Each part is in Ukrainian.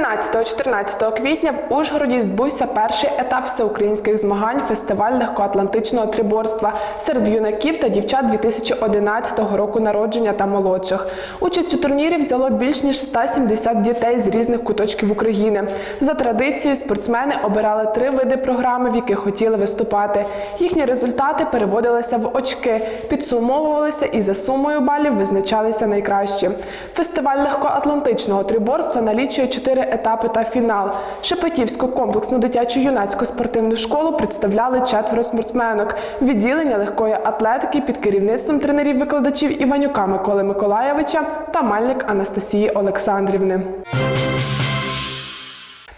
13-14 квітня в Ужгороді відбувся перший етап всеукраїнських змагань фестиваль легкоатлантичного триборства серед юнаків та дівчат 2011 року народження та молодших. Участь у турнірі взяло більш ніж 170 дітей з різних куточків України. За традицією, спортсмени обирали три види програми, в яких хотіли виступати. Їхні результати переводилися в очки, підсумовувалися і за сумою балів визначалися найкращі. Фестиваль легкоатлантичного триборства налічує чотири етапи та фінал. Шепетівську комплексну дитячу юнацьку спортивну школу представляли четверо спортсменок. Відділення легкої атлетики під керівництвом тренерів-викладачів Іванюка Миколи Миколаєвича та Мальник Анастасії Олександрівни.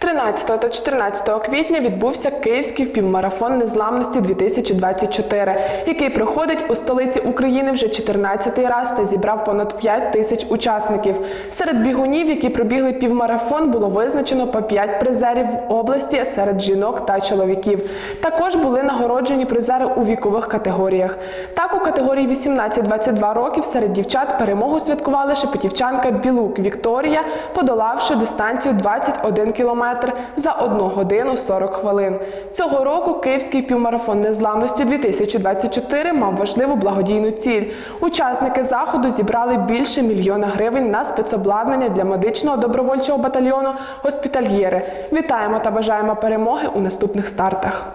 13 та 14 квітня відбувся Київський півмарафон незламності 2024, який проходить у столиці України вже 14-й раз та зібрав понад 5 тисяч учасників. Серед бігунів, які пробігли півмарафон, було визначено по 5 призерів в області серед жінок та чоловіків. Також були нагороджені призери у вікових категоріях. Так, у категорії 18-22 років серед дівчат перемогу святкувала шепетівчанка Білук Вікторія, подолавши дистанцію 21 кілометр за 1 годину 40 хвилин. Цього року Київський півмарафон незламності 2024 мав важливу благодійну ціль. Учасники заходу зібрали більше мільйона гривень на спецобладнання для медичного добровольчого батальйону Госпітальєри. Вітаємо та бажаємо перемоги у наступних стартах.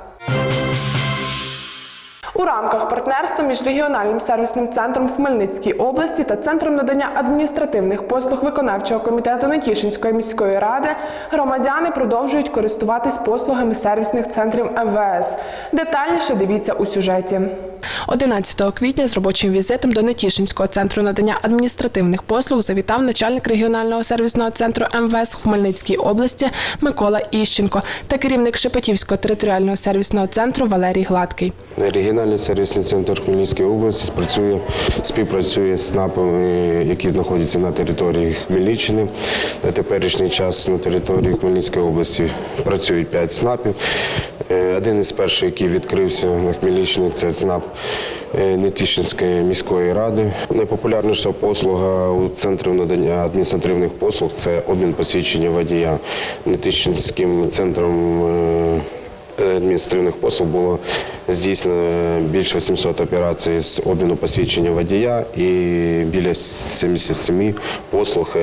У рамках партнерства між регіональним сервісним центром в Хмельницькій області та центром надання адміністративних послуг виконавчого комітету Нетішинської міської ради громадяни продовжують користуватись послугами сервісних центрів МВС. Детальніше дивіться у сюжеті. 11 квітня з робочим візитом до Нетішинського центру надання адміністративних послуг завітав начальник регіонального сервісного центру МВС Хмельницькій області Микола Іщенко та керівник Шепетівського територіального сервісного центру Валерій Гладкий. Регіональний сервісний центр Хмельницької області спрацює, співпрацює з СНАПами, які знаходяться на території Хмельниччини. На теперішній час на території Хмельницької області працюють 5 СНАПів. Е, Один із перших, який відкрився на Хмельниччині, це СНАП е, Нетішинської міської ради. Найпопулярніша послуга у центрі надання адміністративних послуг це обмін посвідчення водія Нетішинським центром. е, адміністративних послуг було здійснено більше 800 операцій з обміну посвідчення водія і біля 77 послуг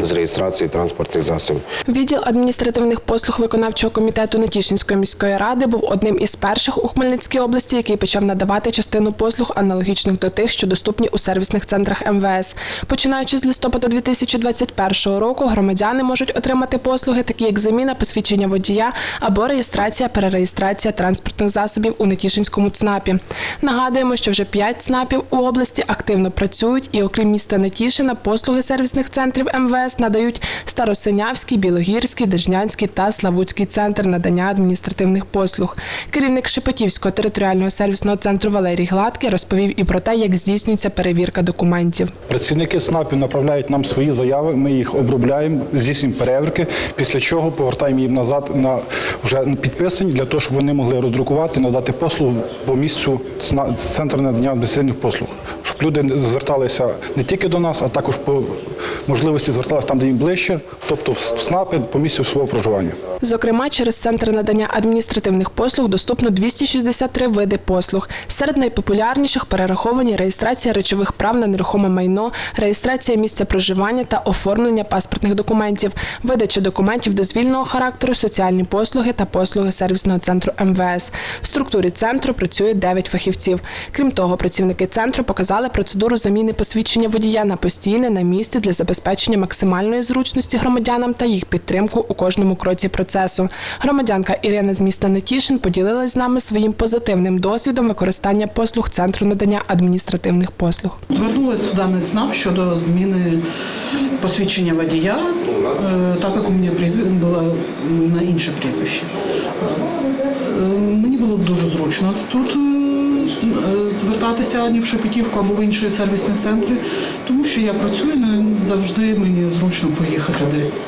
з реєстрації транспортних засобів. Відділ адміністративних послуг виконавчого комітету Нетішинської міської ради був одним із перших у Хмельницькій області, який почав надавати частину послуг аналогічних до тих, що доступні у сервісних центрах МВС. Починаючи з листопада 2021 року, громадяни можуть отримати послуги, такі як заміна посвідчення водія або реєстрація, перереєстрація транспортних засобів у Нетішинському ЦНАПі. Нагадуємо, що вже п'ять ЦНАПів у області активно працюють, і окрім міста Нетішина, послуги сервісних центрів МВС надають Старосинявський, Білогірський, Держнянський та Славутський центр надання адміністративних послуг. Керівник Шепетівського територіального сервісного центру Валерій Гладкий розповів і про те, як здійснюється перевірка документів. Працівники СНАПів направляють нам свої заяви, ми їх обробляємо, здійснюємо перевірки, після чого повертаємо їм назад на вже підписані для того, щоб вони могли роздрукувати, надати послугу по місцю центру надання адміністративних послуг, щоб люди зверталися не тільки до нас, а також по можливості зверталися там, де їм ближче, тобто в СНАПи по місцю свого проживання. Зокрема, через центр надання адміністративних послуг доступно 263 види послуг. Серед найпопулярніших перераховані реєстрація речових прав на нерухоме майно, реєстрація місця проживання та оформлення паспортних документів, видача документів дозвільного характеру, соціальні послуги та послуги сервісного центру МВС. В структурі центру працює 9 фахівців. Крім того, працівники центру показали процедуру заміни посвідчення водія на постійне на місці для забезпечення максимальної зручності громадянам та їх підтримку у кожному кроці процесу. Громадянка Ірина з міста Нетішин поділилась з нами своїм позитивним досвідом використання послуг центру надання адміністративних послуг. Звернулася в даний ЦНАП щодо зміни посвідчення водія, е, так як у мене було на інше прізвище. Е, Мені було дуже зручно тут е, звертатися ані в Шепетівку або в інші сервісні центри, тому що я працюю, не завжди мені зручно поїхати десь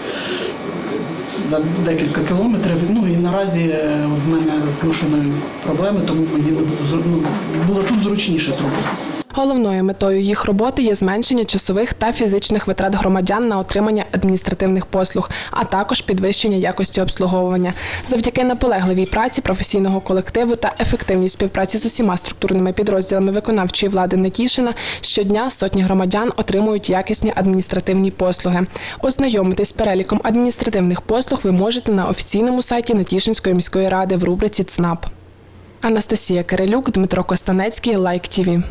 за декілька кілометрів. Ну і наразі е, в мене з машиною проблеми, тому мені ну, було тут зручніше зробити. Головною метою їх роботи є зменшення часових та фізичних витрат громадян на отримання адміністративних послуг, а також підвищення якості обслуговування. Завдяки наполегливій праці професійного колективу та ефективній співпраці з усіма структурними підрозділами виконавчої влади Нетішина щодня сотні громадян отримують якісні адміністративні послуги. Ознайомитись з переліком адміністративних послуг ви можете на офіційному сайті Нетішинської міської ради в рубриці ЦНАП. Анастасія Кирилюк, Дмитро Костанецький, Лайк ТІВІ.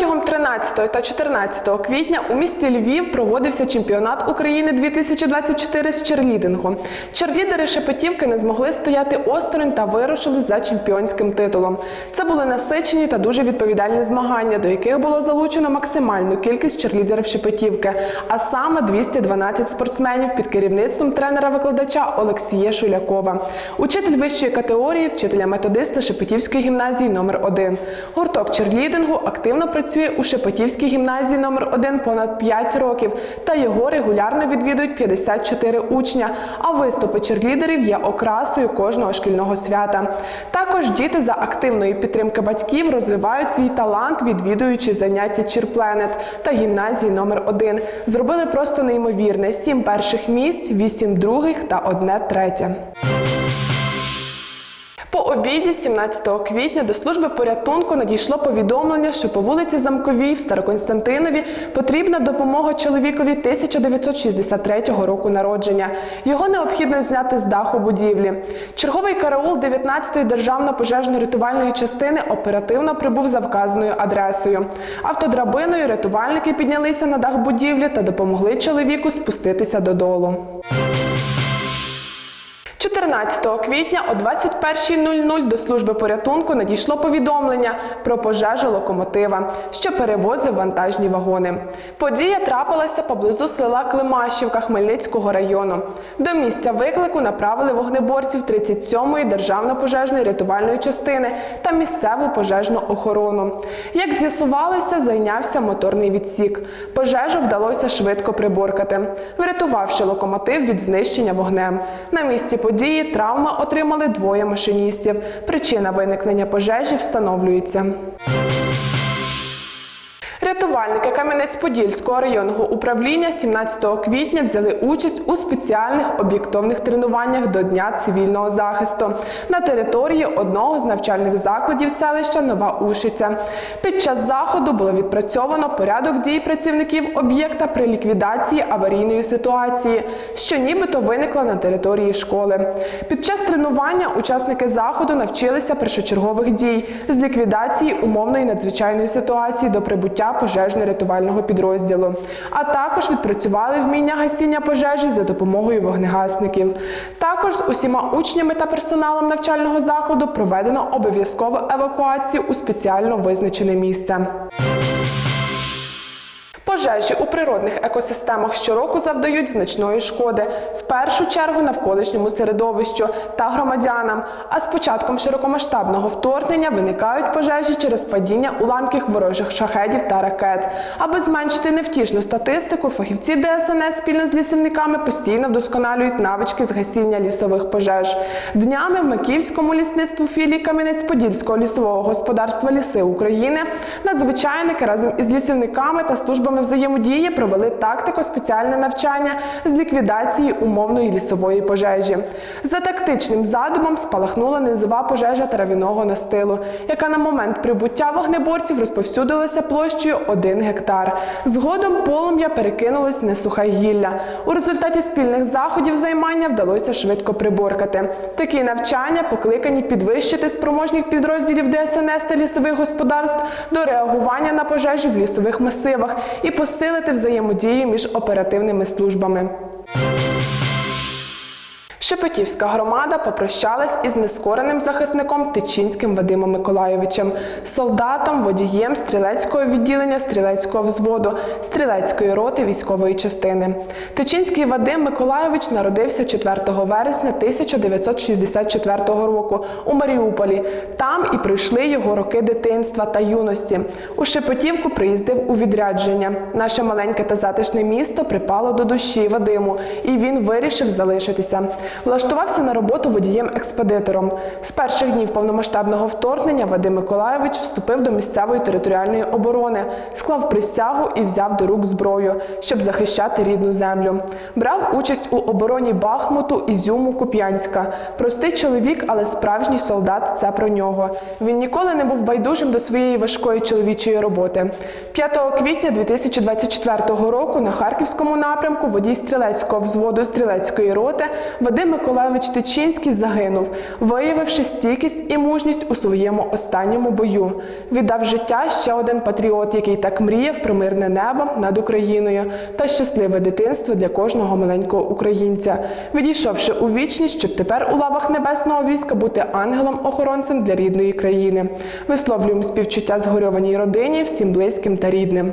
Протягом 13 та 14 квітня у місті Львів проводився чемпіонат України 2024 з черлідингу. Черлідери Шепетівки не змогли стояти осторонь та вирушили за чемпіонським титулом. Це були насичені та дуже відповідальні змагання, до яких було залучено максимальну кількість черлідерів Шепетівки, а саме 212 спортсменів під керівництвом тренера-викладача Олексія Шулякова. Учитель вищої категорії, вчителя методиста Шепетівської гімназії номер 1 Гурток черлідингу активно працює у Шепетівській гімназії номер 1 понад 5 років, та його регулярно відвідують 54 учня. А виступи черлідерів є окрасою кожного шкільного свята. Також діти за активної підтримки батьків розвивають свій талант, відвідуючи заняття Чірпленет та гімназії номер 1 Зробили просто неймовірне: сім перших місць, вісім других та одне третє. По обіді 17 квітня до служби порятунку надійшло повідомлення, що по вулиці Замковій в Староконстантинові потрібна допомога чоловікові 1963 року народження. Його необхідно зняти з даху будівлі. Черговий караул 19-ї державно пожежно-рятувальної частини оперативно прибув за вказаною адресою. Автодрабиною рятувальники піднялися на дах будівлі та допомогли чоловіку спуститися додолу. 14 квітня о 21.00 до служби порятунку надійшло повідомлення про пожежу локомотива, що перевозив вантажні вагони. Подія трапилася поблизу села Климашівка Хмельницького району. До місця виклику направили вогнеборців 37-ї державно-пожежної рятувальної частини та місцеву пожежну охорону. Як з'ясувалося, зайнявся моторний відсік. Пожежу вдалося швидко приборкати, врятувавши локомотив від знищення вогнем. На місці події травми отримали двоє машиністів. Причина виникнення пожежі встановлюється. Кам'янець-Подільського районного управління 17 квітня взяли участь у спеціальних об'єктивних тренуваннях до Дня цивільного захисту на території одного з навчальних закладів селища Нова Ушиця. Під час заходу було відпрацьовано порядок дій працівників об'єкта при ліквідації аварійної ситуації, що нібито виникла на території школи. Під час тренування учасники заходу навчилися першочергових дій з ліквідації умовної надзвичайної ситуації до прибуття пожежно-рятувального підрозділу, а також відпрацювали вміння гасіння пожежі за допомогою вогнегасників. Також з усіма учнями та персоналом навчального закладу проведено обов'язкову евакуацію у спеціально визначене місце. Пожежі у природних екосистемах щороку завдають значної шкоди, в першу чергу навколишньому середовищу та громадянам. А з початком широкомасштабного вторгнення виникають пожежі через падіння уламків ворожих шахедів та ракет. Аби зменшити невтішну статистику, фахівці ДСНС спільно з лісівниками постійно вдосконалюють навички з гасіння лісових пожеж. Днями в Макіївському лісництву філії Кам'янець-Подільського лісового господарства Ліси України надзвичайники разом із лісівниками та службами взаємодії провели тактико спеціальне навчання з ліквідації умовної лісової пожежі. За тактичним задумом спалахнула низова пожежа трав'яного настилу, яка на момент прибуття вогнеборців розповсюдилася площею 1 гектар. Згодом полум'я перекинулось на сухе гілля. У результаті спільних заходів займання вдалося швидко приборкати. Такі навчання покликані підвищити спроможність підрозділів ДСНС та лісових господарств до реагування на пожежі в лісових масивах і посилити взаємодію між оперативними службами. Шепетівська громада попрощалась із нескореним захисником Тичинським Вадимом Миколайовичем, солдатом, водієм стрілецького відділення стрілецького взводу, стрілецької роти військової частини. Тичинський Вадим Миколайович народився 4 вересня 1964 року у Маріуполі. Там і пройшли його роки дитинства та юності. У Шепетівку приїздив у відрядження. Наше маленьке та затишне місто припало до душі Вадиму, і він вирішив залишитися. Влаштувався на роботу водієм-експедитором. З перших днів повномасштабного вторгнення Вадим Миколайович вступив до місцевої територіальної оборони, склав присягу і взяв до рук зброю, щоб захищати рідну землю. Брав участь у обороні Бахмуту, Ізюму, Куп'янська. Простий чоловік, але справжній солдат це про нього. Він ніколи не був байдужим до своєї важкої чоловічої роботи. 5 квітня 2024 року на харківському напрямку водій стрілецького взводу стрілецької роти Вадим Миколайович Тичинський загинув, виявивши стійкість і мужність у своєму останньому бою. Віддав життя ще один патріот, який так мріяв про мирне небо над Україною та щасливе дитинство для кожного маленького українця, відійшовши у вічність, щоб тепер у лавах небесного війська бути ангелом-охоронцем для рідної країни. Висловлюємо співчуття згорьованій родині, всім близьким та рідним.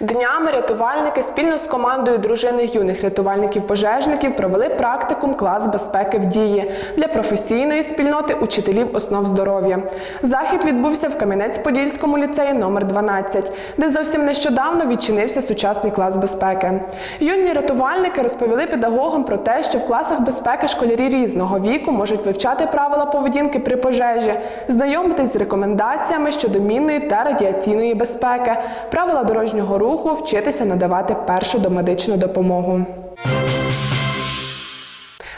Днями рятувальники спільно з командою дружини юних рятувальників-пожежників провели практикум клас безпеки в дії для професійної спільноти учителів основ здоров'я. Захід відбувся в Кам'янець-Подільському ліцеї номер 12, де зовсім нещодавно відчинився сучасний клас безпеки. Юні рятувальники розповіли педагогам про те, що в класах безпеки школярі різного віку можуть вивчати правила поведінки при пожежі, знайомитись з рекомендаціями щодо мінної та радіаційної безпеки, правила дорожнього руху, вчитися надавати першу домедичну допомогу.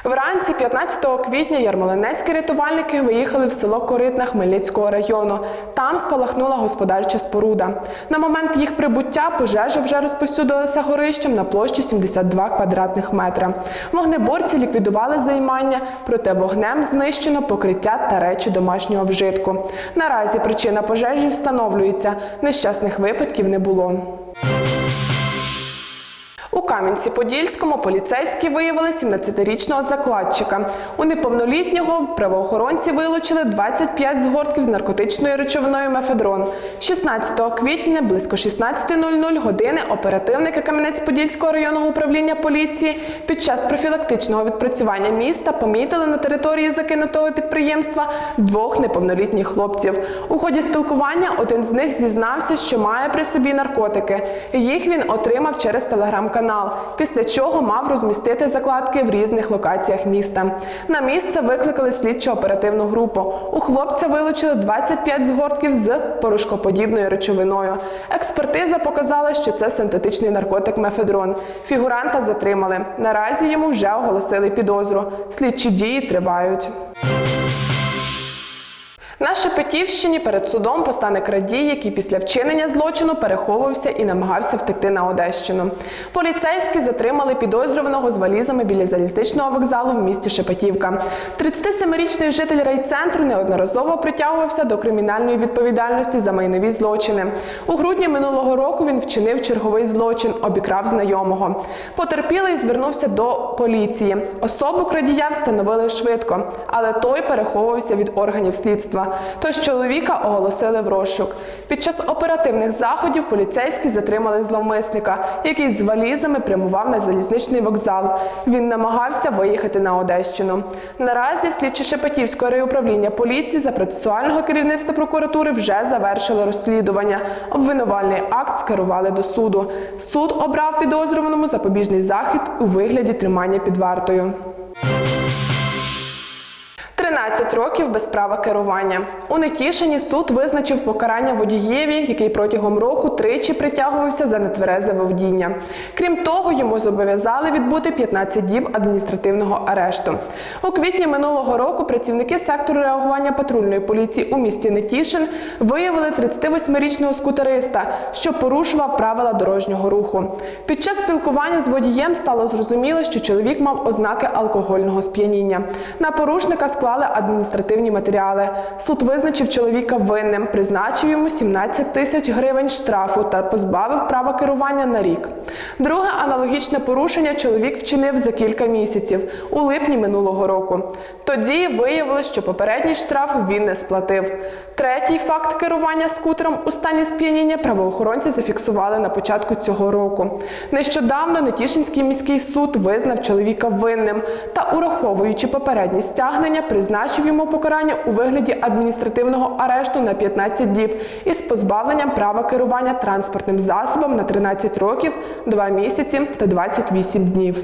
Вранці 15 квітня ярмолинецькі рятувальники виїхали в село Коритна Хмельницького району. Там спалахнула господарча споруда. На момент їх прибуття пожежа вже розповсюдилася горищем на площу 72 квадратних метра. Вогнеборці ліквідували займання, проте вогнем знищено покриття та речі домашнього вжитку. Наразі причина пожежі встановлюється. Нещасних випадків не було. Thank you. Кам'янці-Подільському поліцейські виявили 17-річного закладчика. У неповнолітнього правоохоронці вилучили 25 згортків з наркотичною речовиною мефедрон. 16 квітня близько 16.00 години оперативники Кам'янець-Подільського районного управління поліції під час профілактичного відпрацювання міста помітили на території закинутого підприємства двох неповнолітніх хлопців. У ході спілкування один з них зізнався, що має при собі наркотики. Їх він отримав через телеграм-канал, після чого мав розмістити закладки в різних локаціях міста. На місце викликали слідчо-оперативну групу. У хлопця вилучили 25 згортків з порошкоподібною речовиною. Експертиза показала, що це синтетичний наркотик мефедрон. Фігуранта затримали. Наразі йому вже оголосили підозру. Слідчі дії тривають. На Шепетівщині перед судом постане крадій, який після вчинення злочину переховувався і намагався втекти на Одещину. Поліцейські затримали підозрюваного з валізами біля залізничного вокзалу в місті Шепетівка. 37-річний житель райцентру неодноразово притягувався до кримінальної відповідальності за майнові злочини. У грудні минулого року він вчинив черговий злочин, обікрав знайомого. Потерпілий звернувся до поліції. Особу крадія встановили швидко, але той переховувався від органів слідства. Тож чоловіка оголосили в розшук. Під час оперативних заходів поліцейські затримали зловмисника, який з валізами прямував на залізничний вокзал. Він намагався виїхати на Одещину. Наразі слідчі Шепетівського райуправління поліції за процесуального керівництва прокуратури вже завершили розслідування. Обвинувальний акт скерували до суду. Суд обрав підозрюваному запобіжний захід у вигляді тримання під вартою. 13 років без права керування. У Нетішині суд визначив покарання водієві, який протягом року тричі притягувався за нетверезе водіння. Крім того, йому зобов'язали відбути 15 діб адміністративного арешту. У квітні минулого року працівники сектору реагування патрульної поліції у місті Нетішин виявили 38-річного скутериста, що порушував правила дорожнього руху. Під час спілкування з водієм стало зрозуміло, що чоловік мав ознаки алкогольного сп'яніння. На порушника склали адміністративні матеріали. Суд визначив чоловіка винним, призначив йому 17 тисяч гривень штрафу та позбавив права керування на рік. Друге аналогічне порушення чоловік вчинив за кілька місяців у липні минулого року. Тоді виявилось, що попередній штраф він не сплатив. Третій факт керування скутером у стані сп'яніння правоохоронці зафіксували на початку цього року. Нещодавно Нетішинський міський суд визнав чоловіка винним та, ураховуючи попередні стягнення, призначив йому покарання у вигляді адміністративного арешту на 15 діб із позбавленням права керування транспортним засобом на 13 років, 2 місяці та 28 днів.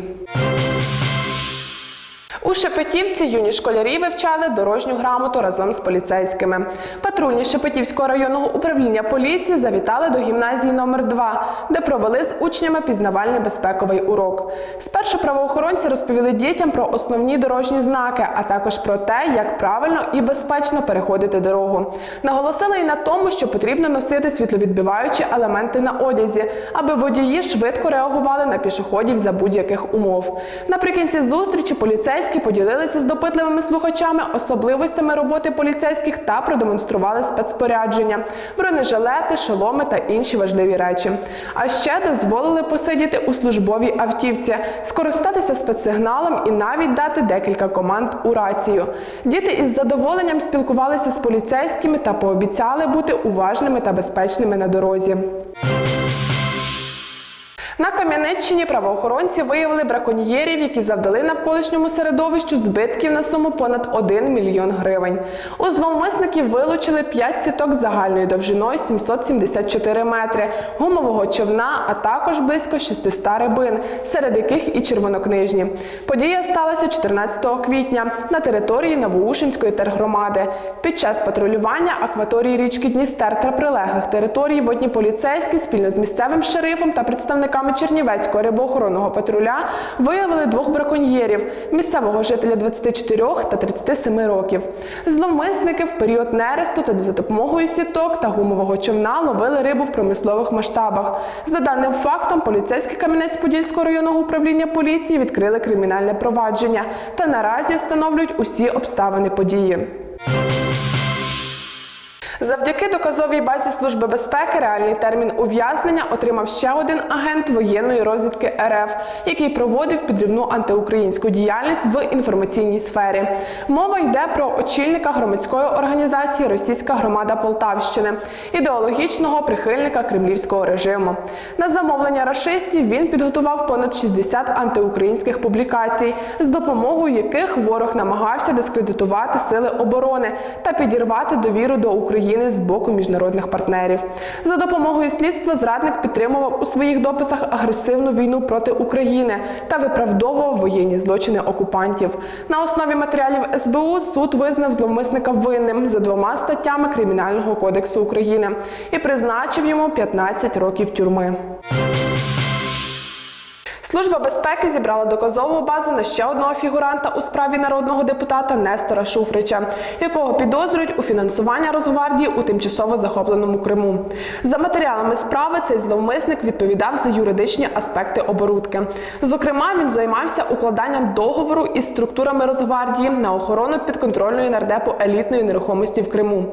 У Шепетівці юні школярі вивчали дорожню грамоту разом з поліцейськими. Патрульні Шепетівського районного управління поліції завітали до гімназії номер 2 де провели з учнями пізнавальний безпековий урок. Спершу правоохоронці розповіли дітям про основні дорожні знаки, а також про те, як правильно і безпечно переходити дорогу. Наголосили і на тому, що потрібно носити світловідбиваючі елементи на одязі, аби водії швидко реагували на пішоходів за будь-яких умов. Наприкінці зустрічі поліцейські поділилися з допитливими слухачами особливостями роботи поліцейських та продемонстрували спецпорядження, бронежилети, шоломи та інші важливі речі. А ще дозволили посидіти у службовій автівці, скористатися спецсигналом і навіть дати декілька команд у рацію. Діти із задоволенням спілкувалися з поліцейськими та пообіцяли бути уважними та безпечними на дорозі. На Кам'янеччині правоохоронці виявили браконьєрів, які завдали навколишньому середовищу збитків на суму понад 1 мільйон гривень. У зловмисників вилучили 5 сіток загальною довжиною 774 метри, гумового човна, а також близько 600 рибин, серед яких і червонокнижні. Подія сталася 14 квітня на території Новоушинської тергромади. Під час патрулювання акваторії річки Дністер та прилеглих територій водні поліцейські спільно з місцевим шерифом та представниками Чернівецького рибоохоронного патруля виявили двох браконьєрів місцевого жителя 24 та 37 років. Зловмисники в період нересту та за допомогою сіток та гумового човна ловили рибу в промислових масштабах. За даним фактом, поліцейський Кам'янець-Подільського районного управління поліції відкрили кримінальне провадження та наразі встановлюють усі обставини події. Завдяки доказовій базі Служби безпеки реальний термін ув'язнення отримав ще один агент воєнної розвідки РФ, який проводив підривну антиукраїнську діяльність в інформаційній сфері. Мова йде про очільника громадської організації Російська громада Полтавщини, ідеологічного прихильника кремлівського режиму. На замовлення рашистів він підготував понад 60 антиукраїнських публікацій, з допомогою яких ворог намагався дискредитувати сили оборони та підірвати довіру до України з боку міжнародних партнерів. За допомогою слідства зрадник підтримував у своїх дописах агресивну війну проти України та виправдовував воєнні злочини окупантів. На основі матеріалів СБУ суд визнав зловмисника винним за двома статтями Кримінального кодексу України і призначив йому 15 років тюрми. Служба безпеки зібрала доказову базу на ще одного фігуранта у справі народного депутата Нестора Шуфрича, якого підозрюють у фінансуванні Росгвардії у тимчасово захопленому Криму. За матеріалами справи цей зловмисник відповідав за юридичні аспекти оборудки. Зокрема, він займався укладанням договору із структурами Росгвардії на охорону підконтрольної нардепу елітної нерухомості в Криму.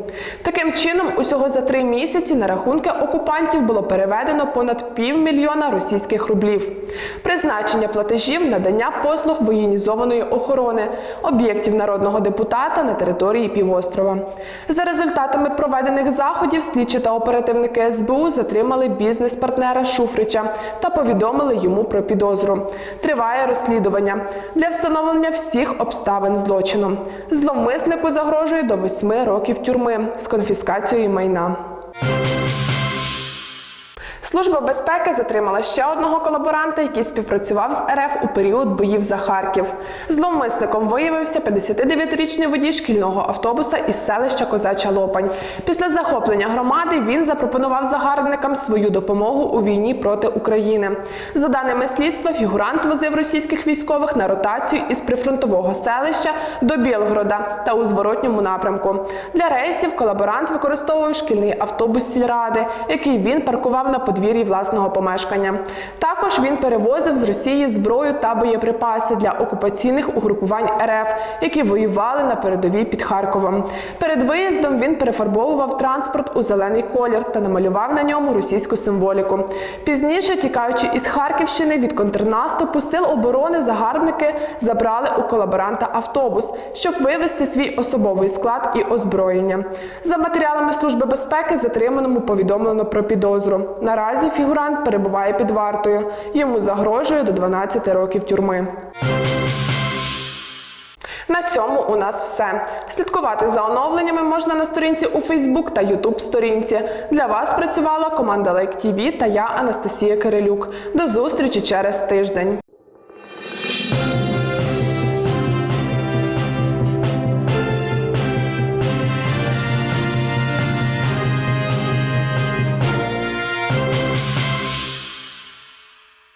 Таким чином, усього за три місяці на рахунки окупантів було переведено понад півмільйона російських рублів. Призначення платежів, надання послуг воєнізованої охорони, об'єктів народного депутата на території півострова. За результатами проведених заходів слідчі та оперативники СБУ затримали бізнес-партнера Шуфрича та повідомили йому про підозру. Триває розслідування для встановлення всіх обставин злочину. Зловмиснику загрожує до восьми років тюрми з конфіскацією майна. Служба безпеки затримала ще одного колаборанта, який співпрацював з РФ у період боїв за Харків. Зловмисником виявився 59-річний водій шкільного автобуса із селища Козача Лопань. Після захоплення громади він запропонував загарбникам свою допомогу у війні проти України. За даними слідства, фігурант возив російських військових на ротацію із прифронтового селища до Білгорода та у зворотньому напрямку. Для рейсів колаборант використовував шкільний автобус сільради, який він паркував на подвір'ї подвір'ї власного помешкання. Також він перевозив з Росії зброю та боєприпаси для окупаційних угрупувань РФ, які воювали на передовій під Харковом. Перед виїздом він перефарбовував транспорт у зелений колір та намалював на ньому російську символіку. Пізніше, тікаючи із Харківщини від контрнаступу, сил оборони загарбники забрали у колаборанта автобус, щоб вивезти свій особовий склад і озброєння. За матеріалами служби безпеки затриманому повідомлено про підозру. Наразі фігурант перебуває під вартою. Йому загрожує до 12 років тюрми. На цьому у нас все. Слідкувати за оновленнями можна на сторінці у Фейсбук та Ютуб сторінці. Для вас працювала команда Лайк ТІВІ та я Анастасія Кирилюк. До зустрічі через тиждень.